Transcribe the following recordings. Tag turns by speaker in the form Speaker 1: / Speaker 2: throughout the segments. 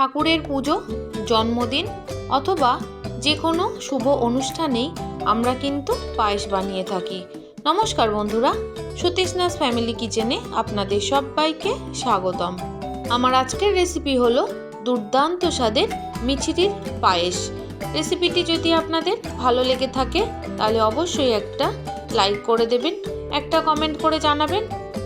Speaker 1: ঠাকুরের পুজো, জন্মদিন অথবা যে কোনো শুভ অনুষ্ঠানেই আমরা কিন্তু পায়েস বানিয়ে থাকি। নমস্কার বন্ধুরা সতীশনাথ ফ্যামিলি কিচেনে আপনাদের সবাইকে স্বাগতম। আমার আজকের রেসিপি হলো দুর্দান্ত স্বাদের মিছিরির পায়েস। রেসিপিটি যদি আপনাদের ভালো লেগে থাকে, তাহলে অবশ্যই একটা লাইক করে দেবেন, একটা কমেন্ট করে জানাবেন,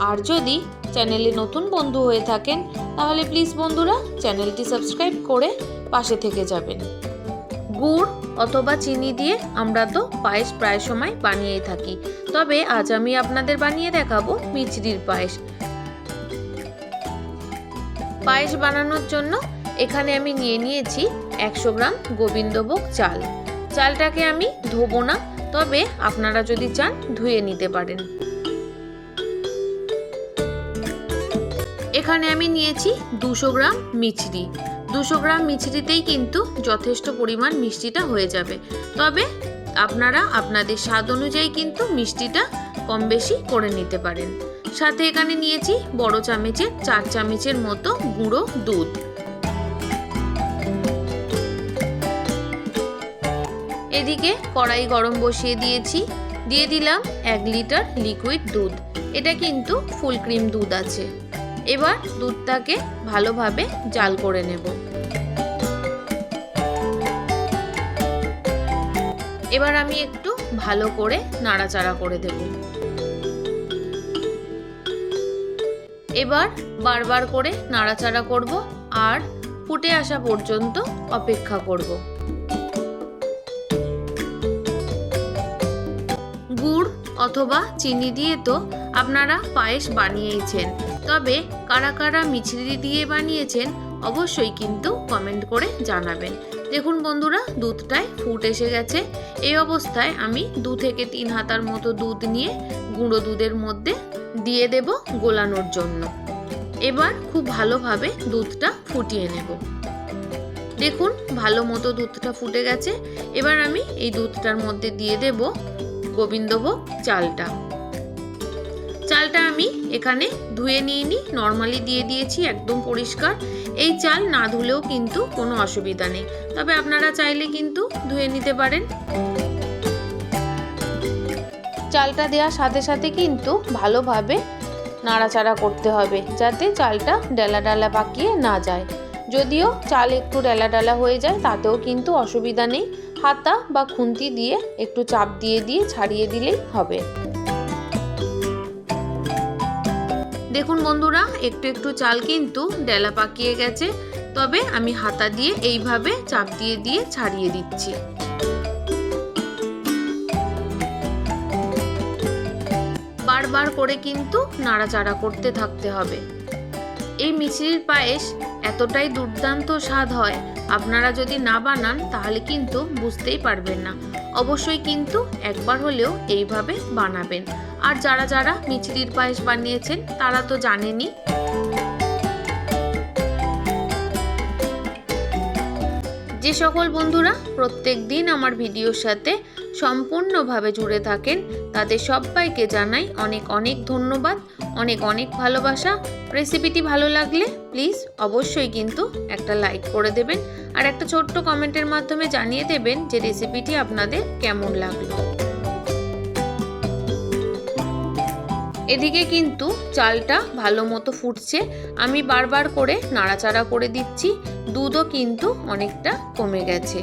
Speaker 1: আর যদি চ্যানেলে নতুন বন্ধু হয়ে থাকেন, তাহলে প্লিজ বন্ধুরা চ্যানেলটি সাবস্ক্রাইব করে পাশে থেকে যাবেন। গুড় অথবা চিনি দিয়ে আমরা তো পায়েস প্রায় সময় বানিয়েই থাকি। তবে আজ আমি আপনাদের বানিয়ে দেখাবো মিচড়ির পায়েস। পায়েস বানানোর জন্য এখানে আমি নিয়ে নিয়েছি একশো গ্রাম গোবিন্দভোগ চাল। চালটাকে আমি ধোবো না, তবে আপনারা যদি চান ধুয়ে নিতে পারেন। এখানে আমি নিয়েছি দুশো গ্রাম মিছরি। দুশো গ্রাম মিছরিতেই কিন্তু যথেষ্ট পরিমাণ মিষ্টিটা হয়ে যাবে। তবে আপনারা আপনাদের স্বাদ অনুযায়ী কিন্তু মিষ্টিটা কম বেশি করে নিতে পারেন। সাথে এখানে নিয়েছি বড় চামচের, চার চামচের মতো গুঁড়ো দুধ। এদিকে কড়াই গরম বসিয়ে দিয়েছি। দিয়ে দিলাম এক লিটার লিকুইড দুধ। এটা কিন্তু ফুল ক্রিম দুধ আছে। এবার দুধটাকে ভালোভাবে জাল করে নেব। এবার আমি একটু ভালো করে নাড়াচাড়া করে দেব। এবার বারবার করে নাড়াচাড়া করব আর ফুটে আসা পর্যন্ত অপেক্ষা করব। গুড় অথবা চিনি দিয়ে তো আপনারা পায়েস বানিয়েইছেন তবে কারা কারা মিছরি দিয়ে বানিয়েছেন অবশ্যই কিন্তু কমেন্ট করে জানাবেন। দেখুন বন্ধুরা, দুধটায় ফুট এসে গেছে। এই অবস্থায় আমি দু থেকে তিন হাতার মতো দুধ নিয়ে গুঁড়ো দুধের মধ্যে দিয়ে দেব গোলানোর জন্য। এবার খুব ভালোভাবে দুধটা ফুটিয়ে নেব। দেখুন, ভালো মতো দুধটা ফুটে গেছে। এবার আমি এই দুধটার মধ্যে দিয়ে দেব গোবিন্দভোগ চালটা। চালটা আমি এখানে ধুয়ে নিয়ে নিই নর্মালি দিয়ে দিয়েছি, একদম পরিষ্কার। এই চাল না ধুলেও কিন্তু কোনো অসুবিধা নেই। তবে আপনারা চাইলে কিন্তু ধুয়ে নিতে পারেন। চালটা দেওয়ার সাথে সাথে কিন্তু ভালোভাবে নাড়াচাড়া করতে হবে, যাতে চালটা ডালা ডালা পাকিয়ে না যায়। যদিও চাল একটু ডালা ডালা হয়ে যায়, তাতেও কিন্তু অসুবিধা নেই। হাতা বা খুন্তি দিয়ে একটু চাপ দিয়ে দিয়ে ছাড়িয়ে দিলেই হবে। দেখুন বন্ধুরা, একটু একটু চাল কিন্তু ডেলা পাকিয়ে গেছে। তবে আমি হাতা দিয়ে এইভাবে চাপ দিয়ে দিয়ে ছাড়িয়ে দিচ্ছি। বারবার করে কিন্তু নাড়াচাড়া করতে থাকতে হবে। এই মিছরির পায়েস এতটাই দুর্দান্ত স্বাদ হয় আপনারা যদি না বানান, তাহলে কিন্তু বুঝতেই পারবেন না। অবশ্যই কিন্তু একবার হলেও এইভাবে বানাবেন। আর যারা যারা মিচড়ির পায়েস বানিয়েছেন, তারা তো জানেনই যে সকল বন্ধুরা প্রত্যেক দিন আমার ভিডিওর সাথে সম্পূর্ণভাবে জুড়ে থাকেন, তাদের সবাইকে জানাই অনেক অনেক ধন্যবাদ, অনেক অনেক ভালোবাসা। রেসিপিটি ভালো লাগলে প্লিজ অবশ্যই কিন্তু একটা লাইক করে দেবেন আর একটা ছোট্ট কমেন্টের মাধ্যমে জানিয়ে দেবেন যে রেসিপিটি আপনাদের কেমন লাগল। এদিকে কিন্তু চালটা ভালো মতো ফুটছে, আমি বারবার করে নাড়াচাড়া করে দিচ্ছি। দুধও কিন্তু অনেকটা কমে গেছে।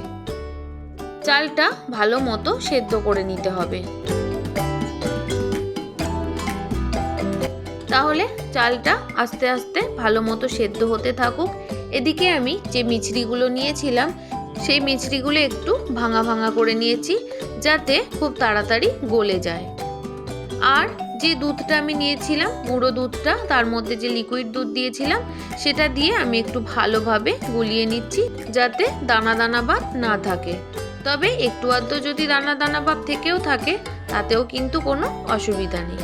Speaker 1: চালটা ভালো মতো সেদ্ধ করে নিতে হবে। তাহলে চালটা আস্তে আস্তে ভালো মতো সেদ্ধ হতে থাকুক। এদিকে আমি যে মিছরিগুলো নিয়েছিলাম, সেই মিছরিগুলো একটু ভাঙা ভাঙা করে নিয়েছি, যাতে খুব তাড়াতাড়ি গলে যায়। আর যে দুধটা আমি নিয়েছিলাম, গুঁড়ো দুধটা, তার মধ্যে যে লিকুইড দুধ দিয়েছিলাম, সেটা দিয়ে আমি একটু ভালোভাবে গুলিয়ে নিচ্ছি যাতে দানা দানা ভাব না থাকে। তবে একটু আধটু যদি দানা দানা ভাব থেকেও থাকে, তাতেও কিন্তু কোনো অসুবিধা নেই।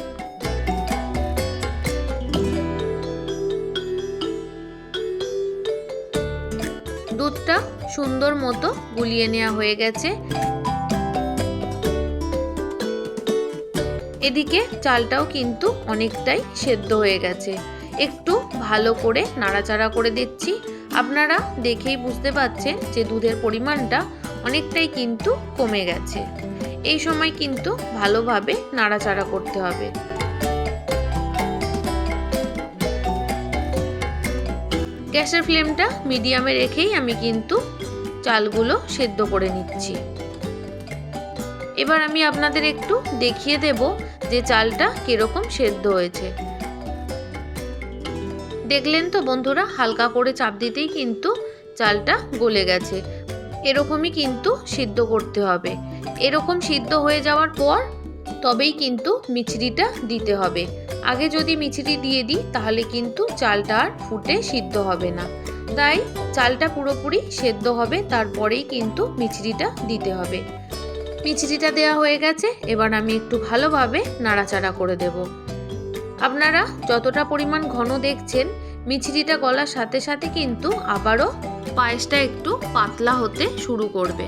Speaker 1: দুধটা সুন্দর মতো গুলিয়ে নেওয়া হয়ে গেছে। এদিকে চালটাও কিন্তু অনেকটাই সেদ্ধ হয়ে গেছে। একটু ভালো করে নাড়াচাড়া করে দিচ্ছি। আপনারা দেখেই বুঝতে পাচ্ছেন যে দুধের পরিমাণটা অনেকটাই কিন্তু কমে গেছে। এই সময় কিন্তু ভালোভাবে নাড়াচাড়া করতে হবে। গ্যাসের ফ্লেমটা মিডিয়ামে রেখেই আমি কিন্তু চালগুলো সেদ্ধ করে নিচ্ছি। এবার আমি আপনাদের একটু দেখিয়ে দেব যে চালটা কীরকম সেদ্ধ হয়েছে। দেখলেন তো বন্ধুরা, হালকা করে চাপ দিতেই কিন্তু চালটা গলে গেছে। এরকমই কিন্তু সিদ্ধ করতে হবে। এরকম সিদ্ধ হয়ে যাওয়ার পর তবেই কিন্তু মিছরিটা দিতে হবে। আগে যদি মিছরি দিয়ে দিই, তাহলে কিন্তু চালটা আর ফুটে সিদ্ধ হবে না। তাই চালটা পুরোপুরি সেদ্ধ হবে, তারপরেই কিন্তু মিছরিটা দিতে হবে। মিছরিটা দেওয়া হয়ে গেছে, এবার আমি একটু ভালোভাবে নাড়াচাড়া করে দেব। আপনারা যতটা পরিমাণ ঘন দেখছেন মিছরিটা গলার সাথে সাথে কিন্তু আবারও পায়েসটা একটু পাতলা হতে শুরু করবে।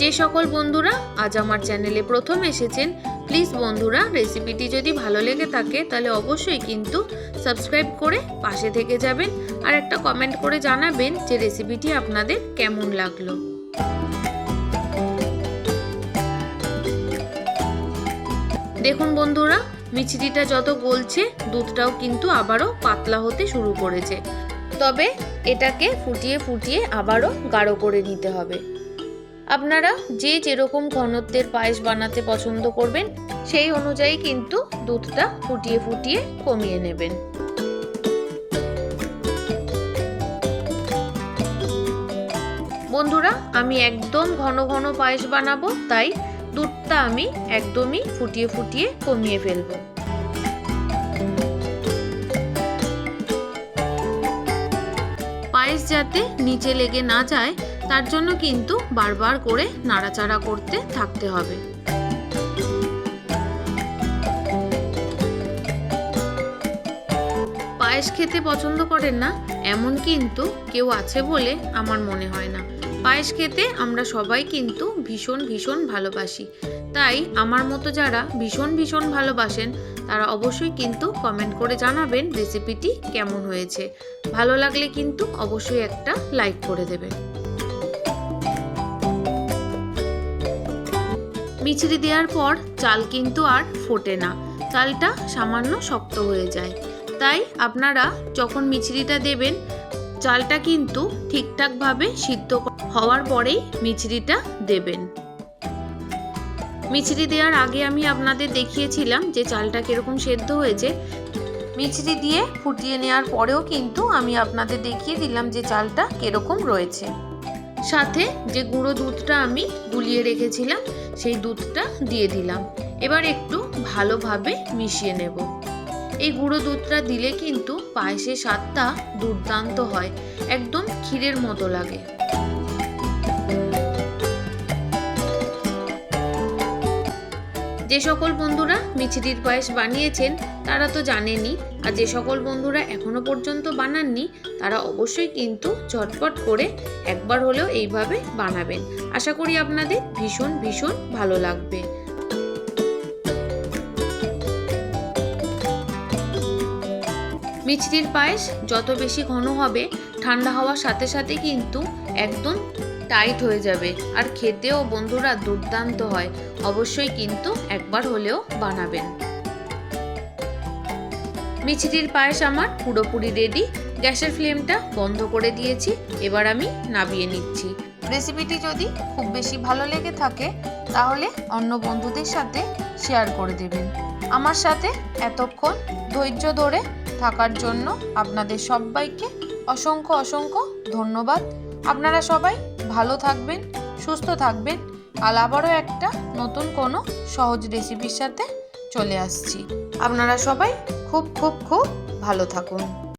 Speaker 1: যে সকল বন্ধুরা আজ আমার চ্যানেলে প্রথম এসেছেন প্লিজ বন্ধুরা রেসিপিটি যদি ভালো লেগে থাকে তাহলে অবশ্যই কিন্তু সাবস্ক্রাইব করে পাশে থেকে যাবেন আর একটা কমেন্ট করে জানাবেন যে রেসিপিটি আপনাদের কেমন লাগল। দেখুন বন্ধুরা, মিছরিটা যত গলছে, দুধটাও কিন্তু আবারও পাতলা হতে শুরু করেছে। তবে এটাকে ফুটিয়ে ফুটিয়ে আবারও গাঢ় করে নিতে হবে। আপনারা যে যেরকম ঘনত্বের পায়েস বানাতে পছন্দ করবেন, সেই অনুযায়ী কিন্তু দুধটা ফুটিয়ে ফুটিয়ে কমিয়ে নেবেন। বন্ধুরা, আমি একদম ঘন ঘন পায়েস বানাবো, তাই দুধটা আমি একদমই ফুটিয়ে ফুটিয়ে কমিয়ে ফেলব। পায়েস যাতে নিচে লেগে না যায় তার জন্য কিন্তু বারবার করে নাড়াচাড়া করতে থাকতে হবে। পায়েস খেতে পছন্দ করেন না, এমন কিন্তু কেউ আছে বলে আমার মনে হয় না। পায়েস খেতে আমরা সবাই কিন্তু ভীষণ ভীষণ ভালোবাসি। তাই আমার মতো যারা ভীষণ ভীষণ ভালোবাসেন, তারা অবশ্যই কিন্তু কমেন্ট করে জানাবেন রেসিপিটি কেমন হয়েছে। ভালো লাগলে কিন্তু অবশ্যই একটা লাইক করে দেবেন। মিছরি দেওয়ার পর চাল কিন্তু আর ফোটে না। চালটা সামান্য শক্ত হয়ে যায়। তাই আপনারা যখন মিছরিটা দেবেন, চালটা কিন্তু ঠিকঠাকভাবে সিদ্ধ হওয়ার পরেই মিছরিটা দেবেন। মিছরি দেওয়ার আগে আমি আপনাদের দেখিয়েছিলাম যে চালটা কীরকম সেদ্ধ হয়েছে। মিছরি দিয়ে ফুটিয়ে নেওয়ার পরেও কিন্তু আমি আপনাদের দেখিয়ে দিলাম যে চালটা কীরকম রয়েছে। সাথে যে গুঁড়ো দুধটা আমি গুলিয়ে রেখেছিলাম সেই দুধটা দিয়ে দিলাম। এবার একটু ভালোভাবে মিশিয়ে নেব। এই গুঁড়ো দুধটা দিলে কিন্তু পায়েসের স্বাদটা দুর্দান্ত হয়, একদম ক্ষীরের মতো লাগে। যে সকল বন্ধুরা মিছরির পায়েস বানিয়েছেন, তারা তো জানেনই। আর যে সকল বন্ধুরা এখনও পর্যন্ত বানাননি, তারা অবশ্যই কিন্তু ঝটপট করে একবার হলেও এইভাবে বানাবেন। আশা করি আপনাদের ভীষণ ভীষণ ভালো লাগবে। মিছরির পায়েস যত বেশি ঘন হবে, ঠান্ডা হওয়ার সাথে সাথে কিন্তু একদম টাইট হয়ে যাবে। আর খেতেও বন্ধুরা দুর্দান্ত হয়। অবশ্যই কিন্তু একবার হলেও বানাবেন। মিছরির পায়েস আমার পুরোপুরি রেডি গ্যাসের ফ্লেমটা বন্ধ করে দিয়েছি। এবার আমি নাবিয়ে নিচ্ছি। রেসিপিটি যদি খুব বেশি ভালো লেগে থাকে, তাহলে অন্য বন্ধুদের সাথে শেয়ার করে দেবেন। আমার সাথে এতক্ষণ ধৈর্য ধরে থাকার জন্য আপনাদের সবাইকে অসংখ্য অসংখ্য ধন্যবাদ। আপনারা সবাই ভালো থাকবেন, সুস্থ থাকবেন, আর আবারও একটা নতুন কোনো সহজ রেসিপির সাথে চলে আসছি। আপনারা সবাই খুব খুব খুব ভালো থাকুন।